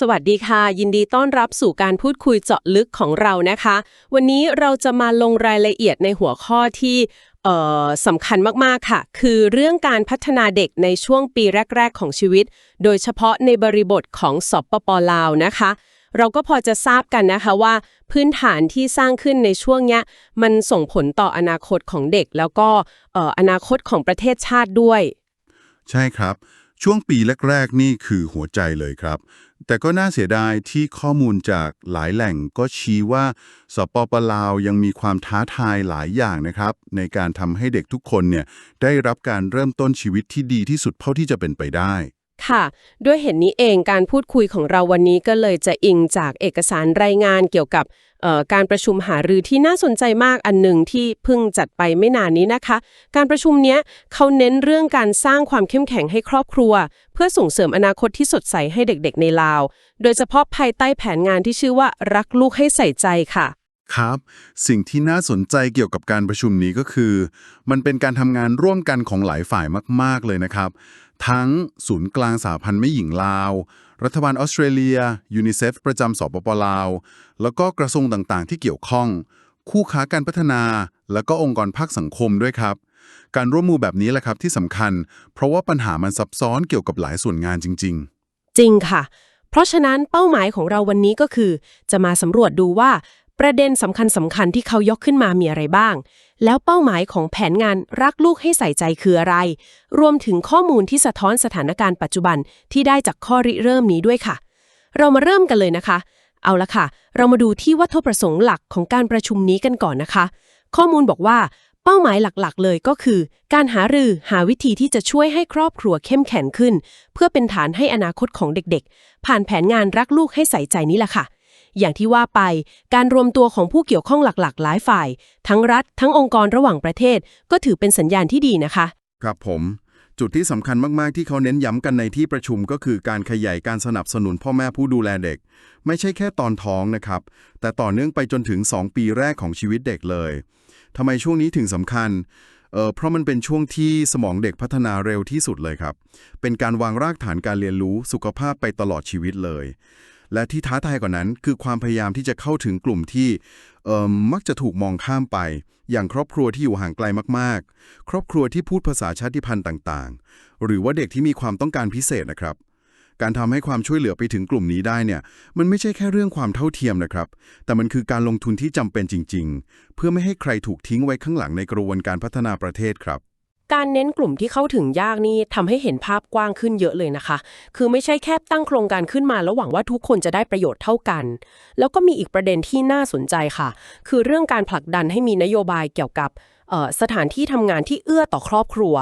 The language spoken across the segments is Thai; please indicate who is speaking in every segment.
Speaker 1: สวัสดีค่ะ ยินดีต้อนรับสู่การพูดคุยเจาะลึกของเรานะคะ วันนี้เราจะมาลงรายละเอียดในหัวข้อที่สำคัญมาก ๆ ค่ะ คือเรื่องการพัฒนาเด็กในช่วงปีแรก ๆ ของชีวิต โดยเฉพาะในบริบทของสปปลาวนะคะ เราก็พอจะทราบกันนะคะว่า พื้นฐานที่สร้างขึ้นในช่วงเนี้ยมันส่งผลต่ออนาคตของเด็ก แล้วก็เอ่ออนาคตของประเทศชาติด้วย
Speaker 2: ใช่ครับ ช่วงปีแรก ๆ นี่คือหัวใจเลยครับ แต่ก็น่าเสียดายที่ข้อมูลจากหลายแหล่งก็ชี้ว่าสปปลาวยังมีความท้าทายหลายอย่างนะครับ ในการทำให้เด็กทุกคนเนี่ยได้รับการเริ่มต้นชีวิตที่ดีที่สุดเท่าที่จะเป็นไปได้
Speaker 1: ค่ะ ด้วยเหตุนนี้เองการพูดคุยของเราวันนี้ก็เลยจะอิงจากเอกสารรายงานเกี่ยวกับการประชุมหารือที่น่าสนใจมากอันหนึ่งที่เพิ่งจัดไปไม่นานนี้นะคะ การประชุมเนี้ยเขาเน้นเรื่องการสร้างความเข้มแข็งให้ครอบครัว เพื่อส่งเสริมอนาคตที่สดใสให้เด็กๆ ในลาว โดยเฉพาะภายใต้แผนงานที่ชื่อว่ารักลูกให้ใส่ใจค่ะ
Speaker 2: ครับ สิ่งที่น่าสนใจเกี่ยวกับการประชุมนี้ก็คือ มันเป็นการทำงานร่วมกันของหลายฝ่ายมาก ๆ เลยนะครับ ทั้งศูนย์กลางสาพันธ์ไม่หญิงลาว รัฐบาลออสเตรเลียยูนิเซฟประจำสปปลาว แล้วก็กระทรวงต่างๆ ที่เกี่ยวข้อง คู่ค้าการพัฒนา แล้วก็องค์กรภาคสังคมด้วยครับ การร่วมมือแบบนี้แหละครับที่สำคัญ เพราะว่าปัญหามันซับซ้อนเกี่ยวกับหลายส่วนงานจริง
Speaker 1: จริงค่ะ เพราะฉะนั้นเป้าหมายของเราวันนี้ก็คือ จะมาสำรวจดูว่า ประเด็นสำคัญสำคัญที่เขายกขึ้นมามีอะไรบ้าง แล้วเป้าหมายของแผนงานรักลูกให้ใส่ใจคืออะไร รวมถึงข้อมูลที่สะท้อนสถานการณ์ปัจจุบันที่ได้จากข้อริเริ่มนี้ด้วยค่ะ เรามาเริ่มกันเลยนะคะ เอาละค่ะ เรามาดูที่วัตถุประสงค์หลักของการประชุมนี้กันก่อนนะคะ ข้อมูลบอกว่าเป้าหมายหลักๆ เลยก็คือ การหารือหาวิธีที่จะช่วยให้ครอบครัวเข้มแข็งขึ้น เพื่อเป็นฐานให้อนาคตของเด็กๆ ผ่านแผนงานรักลูกให้ใส่ใจนี้แหละค่ะ อย่างที่ว่าไป การรวมตัวของผู้เกี่ยวข้องหลักๆ หลายฝ่าย ทั้งรัฐ ทั้งองค์กรระหว่างประเทศ ก็ถือเป็นสัญญาณที่ดีนะคะ
Speaker 2: ครับผม จุดที่สำคัญมากๆที่เขาเน้นย้ำกันในที่ประชุมก็คือการขยายการสนับสนุนพ่อแม่ผู้ดูแลเด็ก ไม่ใช่แค่ตอนท้องนะครับ แต่ต่อเนื่องไปจนถึง 2 ปีแรกของชีวิตเด็กเลยทำไมช่วงนี้ถึงสำคัญเออเพราะมันเป็นช่วงที่สมองเด็กพัฒนาเร็วที่สุดเลยครับ เป็นการวางรากฐานการเรียนรู้สุขภาพไปตลอดชีวิตเลย และที่ท้าทายกว่านั้นคือความพยายามที่จะเข้าถึงกลุ่มที่มักจะถูกมองข้ามไป อย่างครอบครัวที่อยู่ห่างไกลมากๆ ครอบครัวที่พูดภาษาชาติพันธุ์ต่างๆ หรือว่าเด็กที่มีความต้องการพิเศษนะครับ การทำให้ความช่วยเหลือไปถึงกลุ่มนี้ได้เนี่ยมันไม่ใช่แค่เรื่องความเท่าเทียมนะครับ แต่มันคือการลงทุนที่จำเป็นจริง ๆ เพื่อไม่ให้ใครถูกทิ้งไว้ข้างหลังในกระบวนการพัฒนาประเทศครับ
Speaker 1: การเน้นกลุ่มที่เข้าถึงยากนี่ทำให้เห็นภาพกว้างขึ้นเยอะเลยนะคะ คือไม่ใช่แค่ตั้งโครงการขึ้นมาแล้วหวังว่าทุกคนจะได้ประโยชน์เท่ากัน แล้วก็มีอีกประเด็นที่น่าสนใจค่ะ คือเรื่องการผลักดันให้มีนโยบายเกี่ยวกับสถานที่ทำงานที่เอื้อต่อครอบครัว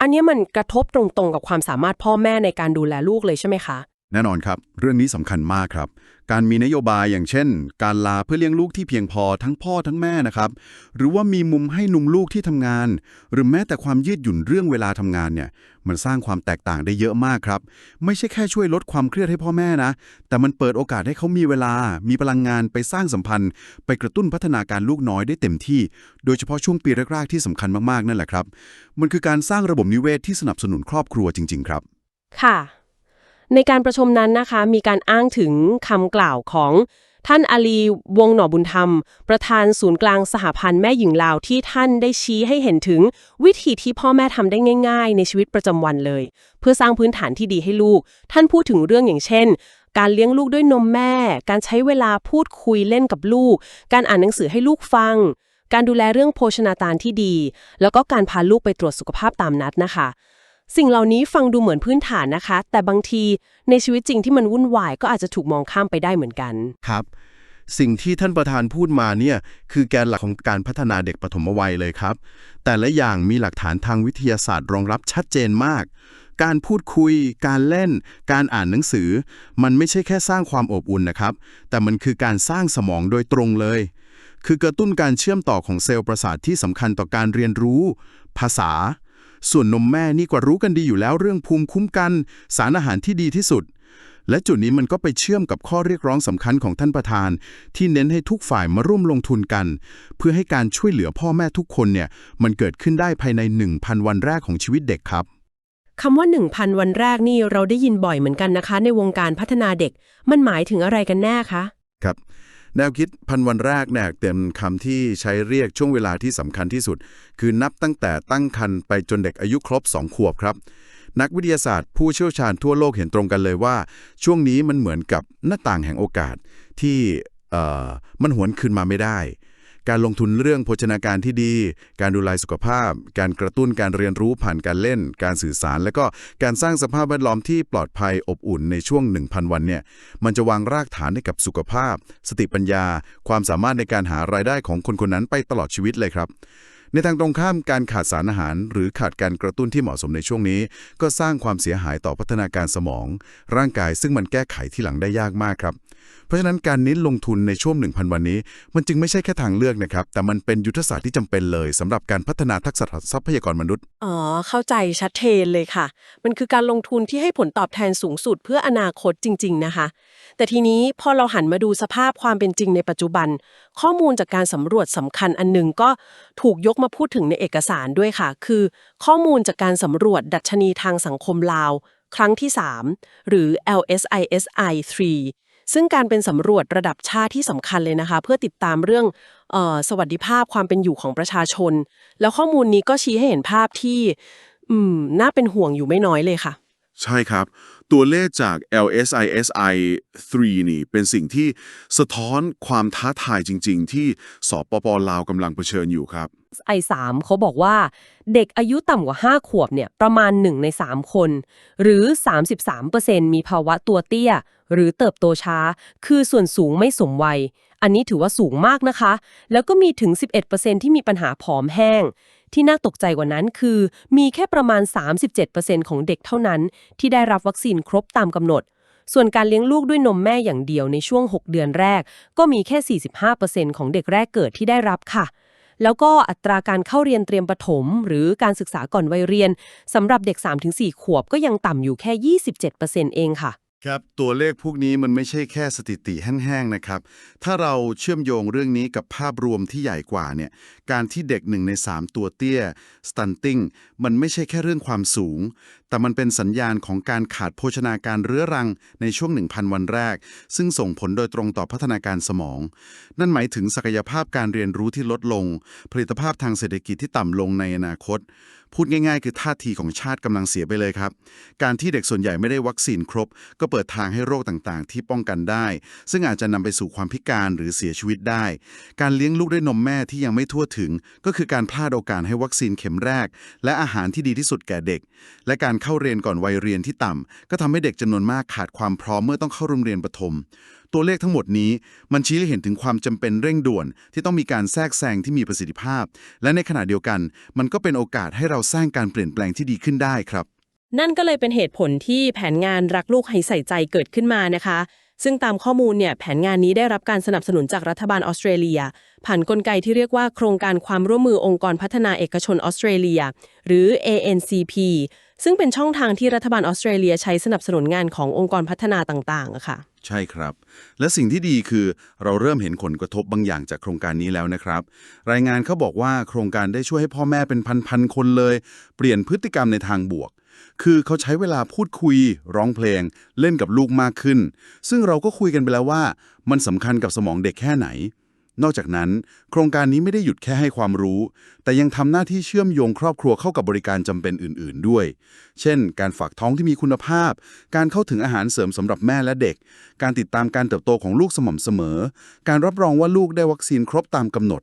Speaker 1: อันนี้มันกระทบตรงๆ กับความสามารถพ่อแม่ในการดูแลลูกเลยใช่ไหมคะ
Speaker 2: แน่นอนครับ เรื่องนี้สำคัญมากครับ การมีนโยบายอย่างเช่น การลาเพื่อเลี้ยงลูกที่เพียงพอทั้งพ่อทั้งแม่นะครับ หรือว่ามีมุมให้นุมลูกที่ทำงาน หรือแม้แต่ความยืดหยุ่นเรื่องเวลาทำงานเนี่ยมันสร้างความแตกต่างได้เยอะมากครับ ไม่ใช่แค่ช่วยลดความเครียดให้พ่อแม่นะ แต่มันเปิดโอกาสให้เขามีเวลา มีพลังงานไปสร้างสัมพันธ์ ไปกระตุ้นพัฒนาการลูกน้อยได้เต็มที่ โดยเฉพาะช่วงปีแรกๆที่สำคัญมากๆนั่นแหละครับ มันคือการสร้างระบบนิเวศที่สนับสนุนครอบครัวจริง ๆ ครับ
Speaker 1: ค่ะ ในการประชุมนั้นนะคะ มีการอ้างถึงคำกล่าวของท่านอาลีวงหน่อบุญธรรม ประธานศูนย์กลางสหพันธ์แม่หญิงลาวที่ท่านได้ชี้ให้เห็นถึงวิธีที่พ่อแม่ทำได้ง่าย ๆ ในชีวิตประจำวันเลย เพื่อสร้างพื้นฐานที่ดีให้ลูก ท่านพูดถึงเรื่องอย่างเช่น การเลี้ยงลูกด้วยนมแม่ การใช้เวลาพูดคุยเล่นกับลูก การอ่านหนังสือให้ลูกฟัง การดูแลเรื่องโภชนาการที่ดี แล้วก็การพาลูกไปตรวจสุขภาพตามนัดนะคะ สิ่งเหล่านี้ฟังดูเหมือนพื้นฐานนะคะ แต่บางทีในชีวิตจริงที่มันวุ่นวายก็อาจจะถูกมองข้ามไปได้เหมือนกัน
Speaker 3: ครับ สิ่งที่ท่านประธานพูดมาเนี่ยคือแกนหลักของการพัฒนาเด็กปฐมวัยเลยครับ แต่ละอย่างมีหลักฐานทางวิทยาศาสตร์รองรับชัดเจนมาก การพูดคุย การเล่น การอ่านหนังสือ มันไม่ใช่แค่สร้างความอบอุ่นนะครับ แต่มันคือการสร้างสมองโดยตรงเลย คือกระตุ้นการเชื่อมต่อของเซลล์ประสาทที่สำคัญต่อการเรียนรู้ ภาษา ส่วนนมแม่นี่ก็รู้กันดีอยู่แล้วเรื่องภูมิคุ้มกัน สารอาหารที่ดีที่สุด และจุดนี้มันก็ไปเชื่อมกับข้อเรียกร้องสำคัญของท่านประธาน ที่เน้นให้ทุกฝ่ายมาร่วมลงทุนกัน เพื่อให้การช่วยเหลือพ่อแม่ทุกคนเนี่ยมันเกิดขึ้นได้ภายใน 1,000 วันแรกของชีวิตเด็กครับ
Speaker 1: คำว่า 1,000 วันแรกนี่เราได้ยินบ่อยเหมือนกันนะคะ ในวงการพัฒนาเด็ก มันหมายถึงอะไรกันแน่คะ
Speaker 2: ครับ แนวคิดพันวันแรกเนี่ยเต็มคำที่ใช้เรียกช่วงเวลาที่สำคัญที่สุด คือนับตั้งแต่ตั้งครรภ์ไปจนเด็กอายุครบ 2 ขวบครับ นักวิทยาศาสตร์ผู้เชี่ยวชาญทั่วโลกเห็นตรงกันเลยว่า ช่วงนี้มันเหมือนกับหน้าต่างแห่งโอกาสที่เอ่อมันหวนคืนมาไม่ได้ การลงทุนเรื่องโภชนาการที่ดี การดูแลสุขภาพ การกระตุ้นการเรียนรู้ผ่านการเล่น การสื่อสาร และก็การสร้างสภาพแวดล้อมที่ปลอดภัยอบอุ่นในช่วง 1,000 วันเนี่ย มันจะวางรากฐานให้กับสุขภาพ สติปัญญา ความสามารถในการหารายได้ของคนคนนั้นไปตลอดชีวิตเลยครับในทางตรงข้ามการขาดสารอาหาร หรือขาดการกระตุ้นที่เหมาะสมในช่วงนี้ ก็สร้างความเสียหายต่อพัฒนาการสมอง ร่างกายซึ่งมันแก้ไขที่หลังได้ยากมากครับ เพราะฉะนั้นการเน้นลงทุนในช่วง 1,000 วันนี้ มันจึงไม่ใช่แค่ทางเลือกนะครับ แต่มันเป็นยุทธศาสตร์ที่จำเป็นเลยสำหรับการพัฒนาทักษะทรัพยากรมนุษย์
Speaker 1: อ๋อ เข้าใจชัดเจนเลยค่ะ มันคือการลงทุนที่ให้ผลตอบแทนสูงสุดเพื่ออนาคตจริง ๆ นะคะ แต่ทีนี้พอเราหันมาดูสภาพความเป็นจริงในปัจจุบัน ข้อมูลจากการสำรวจสำคัญอันหนึ่งก็ถูกยกมาพูดถึงในเอกสารด้วยค่ะ คือ ข้อมูลจากการสำรวจดัชนีทางสังคมลาว ครั้งที่ 3 หรือ LSISI 3 ซึ่งการเป็นสำรวจระดับชาติที่สำคัญเลยนะคะ เพื่อติดตามเรื่องออสวัสดิภาพความเป็นอยู่ของประชาชน แล้วข้อมูลนี้ก็ชี้ให้เห็นภาพที่อืมน่าเป็นห่วงอยู่ไม่น้อยเลยค่ะ
Speaker 4: ใช่ครับ ตัวเลขจาก LSISI 3 นี่ เป็นสิ่งที่สะท้อนความท้าทายจริง ๆ ที่สปปลาวกำลังเผชิญอยู่ครับ
Speaker 5: ไอสามเขาบอกว่าเด็กอายุต่ำกว่า 5 ขวบเนี่ยประมาณ 1 ใน 3 คน หรือ 33%มีภาวะตัวเตี้ย หรือเติบโตช้า คือส่วนสูงไม่สมวัย อันนี้ถือว่าสูงมากนะคะ แล้วก็มีถึง 11%ที่มีปัญหาผอมแห้ง ที่น่าตกใจกว่านั้นคือ มีแค่ประมาณ 37%ของเด็กเท่านั้น ที่ได้รับวัคซีนครบตามกำหนดส่วนการเลี้ยงลูกด้วยนมแม่อย่างเดียวในช่วง 6 เดือนแรก ก็มีแค่ 45%ของเด็กแรกเกิดที่ได้รับค่ะ แล้วก็อัตราการเข้าเรียนเตรียมประถม หรือการศึกษาก่อนวัยเรียนสำหรับเด็ก 3-4 ขวบก็ยังต่ำอยู่แค่ 27%เองค่ะ
Speaker 2: ครับ ตัวเลขพวกนี้มันไม่ใช่แค่สถิติแห้งๆนะครับ ถ้าเราเชื่อมโยงเรื่องนี้กับภาพรวมที่ใหญ่กว่าเนี่ย การที่เด็กหนึ่งใน 3 ตัวเตี้ย stunting มันไม่ใช่แค่เรื่องความสูงแต่มันเป็นสัญญาณของการขาดโภชนาการเรื้อรังในช่วง 1,000 วันแรก ซึ่งส่งผลโดยตรงต่อพัฒนาการสมอง นั่นหมายถึงศักยภาพการเรียนรู้ที่ลดลง ผลิตภาพทางเศรษฐกิจที่ต่ำลงในอนาคต พูดง่าย ๆ คือท่าทีของชาติกำลังเสียไปเลยครับ การที่เด็กส่วนใหญ่ไม่ได้วัคซีนครบ ก็เปิดทางให้โรคต่างๆ ที่ป้องกันได้ ซึ่งอาจจะนำไปสู่ความพิการหรือเสียชีวิตได้ การเลี้ยงลูกด้วยนมแม่ที่ยังไม่ทั่วถึง ก็คือการพลาดโอกาสให้วัคซีนเข็มแรก และอาหารที่ดีที่สุดแก่เด็ก และการเข้าเรียนก่อนวัยเรียนที่ต่ำก็ทำให้เด็กจำนวนมากขาดความพร้อมเมื่อต้องเข้าโรงเรียนประถม ตัวเลขทั้งหมดนี้มันชี้ให้เห็นถึงความจำเป็นเร่งด่วน ที่ต้องมีการแทรกแซงที่มีประสิทธิภาพ และในขณะเดียวกัน มันก็เป็นโอกาสให้เราสร้างการเปลี่ยนแปลงที่ดีขึ้นได้ครับ
Speaker 1: นั่นก็เลยเป็นเหตุผลที่แผนงานรักลูกให้ใส่ใจเกิดขึ้นมานะคะ ซึ่งตามข้อมูลเนี่ยแผนงานนี้ได้รับการสนับสนุนจากรัฐบาลออสเตรเลีย ผ่านนกลไกที่เรียกว่าโครงการความร่วมมือองค์กรพัฒนาเอกชนออสเตรเลีย หรือ ANCP ซึ่งเป็นช่องทางที่รัฐบาลออสเตรเลียใช้สนับสนุนงานขององค์กรพัฒนาต่างๆอะค่ะ
Speaker 2: ใช่ครับ และสิ่งที่ดีคือเราเริ่มเห็นผลกระทบบางอย่างจากโครงการนี้แล้วนะครับ รายงานเขาบอกว่าโครงการได้ช่วยให้พ่อแม่เป็นพันๆคนเลย เปลี่ยนพฤติกรรมในทางบวก คือเขาใช้เวลาพูดคุย ร้องเพลง เล่นกับลูกมากขึ้น ซึ่งเราก็คุยกันไปแล้วว่า มันสำคัญกับสมองเด็กแค่ไหน นอกจากนั้น โครงการนี้ไม่ได้หยุดแค่ให้ความรู้ แต่ยังทำหน้าที่เชื่อมโยงครอบครัวเข้ากับบริการจำเป็นอื่น ๆ ด้วย เช่น การฝากท้องที่มีคุณภาพ การเข้าถึงอาหารเสริมสำหรับแม่และเด็ก การติดตามการเติบโตของลูกสม่ำเสมอ การรับรองว่าลูกได้วัคซีนครบตามกำหนด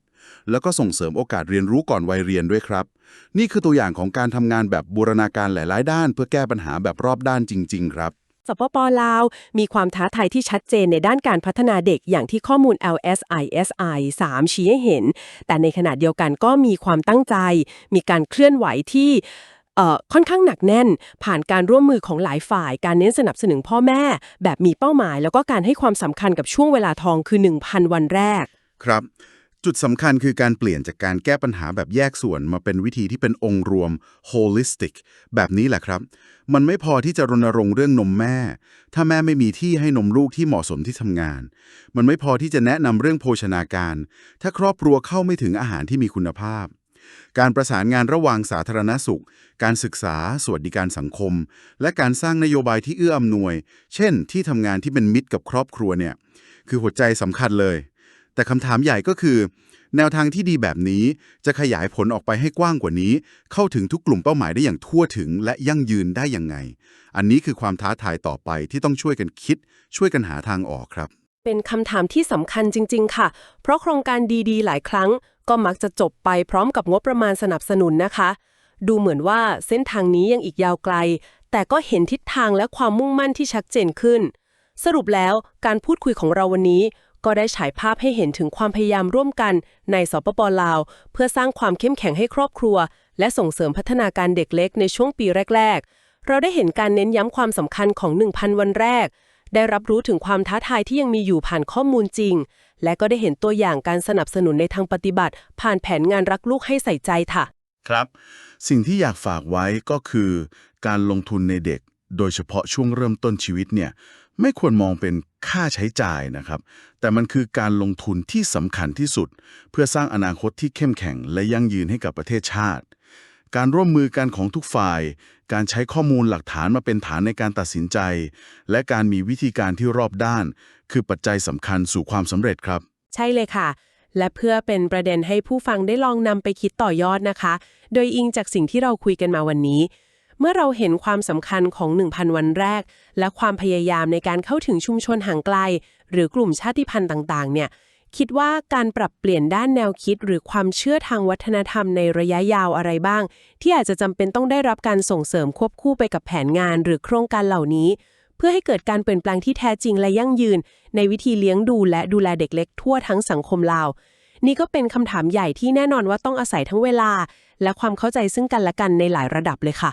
Speaker 2: แล้วก็ส่งเสริมโอกาสเรียนรู้ก่อนวัยเรียนด้วยครับ นี่คือตัวอย่างของการทำงานแบบบูรณาการหลาย ๆ ด้าน เพื่อแก้ปัญหาแบบรอบด้านจริง ๆ ครับ
Speaker 1: สปปลาว มีความท้าทายที่ชัดเจนในด้านการพัฒนาเด็กอย่างที่ข้อมูล LSISI 3 ชี้ให้เห็น แต่ในขณะเดียวกันก็มีความตั้งใจ มีการเคลื่อนไหวที่เอ่อค่อนข้างหนักแน่น ผ่านการร่วมมือของหลายฝ่าย การเน้นสนับสนุนพ่อแม่ แบบมีเป้าหมาย แล้วก็การให้ความสำคัญกับช่วงเวลาทองคือ 1,000 วันแรก
Speaker 2: ครับ จุดสำคัญคือการเปลี่ยนจากการแก้ปัญหาแบบแยกส่วนมาเป็นวิธีที่เป็นองค์รวม holistic แบบนี้แหละครับ มันไม่พอที่จะรณรงค์เรื่องนมแม่ ถ้าแม่ไม่มีที่ให้นมลูกที่เหมาะสมที่ทำงาน มันไม่พอที่จะแนะนำเรื่องโภชนาการ ถ้าครอบครัวเข้าไม่ถึงอาหารที่มีคุณภาพ การประสานงานระหว่างสาธารณสุข การศึกษา สวัสดิการสังคม และการสร้างนโยบายที่เอื้ออำนวย เช่น ที่ทำงานที่เป็นมิตรกับครอบครัวเนี่ย คือหัวใจสำคัญเลย แต่คำถามใหญ่ก็คือ แนวทางที่ดีแบบนี้จะขยายผลออกไปให้กว้างกว่านี้ เข้าถึงทุกกลุ่มเป้าหมายได้อย่างทั่วถึงและยั่งยืนได้ยังไง อันนี้คือความท้าทายต่อไปที่ต้องช่วยกันคิด ช่วยกันหาทางออกครับ
Speaker 1: เป็นคำถามที่สำคัญจริง ๆ ค่ะ เพราะโครงการดีๆ หลายครั้ง ก็มักจะจบไปพร้อมกับงบประมาณสนับสนุนนะคะ ดูเหมือนว่าเส้นทางนี้ยังอีกยาวไกล แต่ก็เห็นทิศทางและความมุ่งมั่นที่ชัดเจนขึ้น สรุปแล้วการพูดคุยของเราวันนี้ ก็ได้ฉายภาพให้เห็นถึงความพยายามร่วมกันในสปปลาว เพื่อสร้างความเข้มแข็งให้ครอบครัว และส่งเสริมพัฒนาการเด็กเล็กในช่วงปีแรก ๆ เราได้เห็นการเน้นย้ำความสำคัญของ 1,000 วันแรก ได้รับรู้ถึงความท้าทายที่ยังมีอยู่ผ่านข้อมูลจริง และก็ได้เห็นตัวอย่างการสนับสนุนในทางปฏิบัติ ผ่านแผนงานรักลูกให้ใส่ใจค่ะ
Speaker 4: ครับ สิ่งที่อยากฝากไว้ก็คือ การลงทุนในเด็ก โดยเฉพาะช่วงเริ่มต้นชีวิตเนี่ย ไม่ควรมองเป็นค่าใช้จ่ายนะครับ แต่มันคือการลงทุนที่สำคัญที่สุด เพื่อสร้างอนาคตที่เข้มแข็งและยั่งยืนให้กับประเทศชาติ การร่วมมือกันของทุกฝ่าย การใช้ข้อมูลหลักฐานมาเป็นฐานในการตัดสินใจ และการมีวิธีการที่รอบด้าน คือปัจจัยสำคัญสู่ความสำเร็จครับ
Speaker 1: ใช่เลยค่ะ และเพื่อเป็นประเด็นให้ผู้ฟังได้ลองนำไปคิดต่อยอดนะคะ โดยอิงจากสิ่งที่เราคุยกันมาวันนี้ เมื่อเราเห็นความสำคัญของ 1,000 วันแรก และความพยายามในการเข้าถึงชุมชนห่างไกล หรือกลุ่มชาติพันธุ์ต่าง ๆ เนี่ย คิดว่าการปรับเปลี่ยนด้านแนวคิด หรือความเชื่อทางวัฒนธรรมในระยะยาวอะไรบ้าง ที่อาจจะจำเป็นต้องได้รับการส่งเสริมควบคู่ไปกับแผนงาน หรือโครงการเหล่านี้ เพื่อให้เกิดการเปลี่ยนแปลงที่แท้จริงและยั่งยืน ในวิธีเลี้ยงดูและดูแลเด็กเล็กทั่วทั้งสังคมลาวนี่ก็เป็นคำถามใหญ่ที่แน่นอนว่าต้องอาศัยทั้งเวลา และความเข้าใจซึ่งกันและกันในหลายระดับเลยค่ะ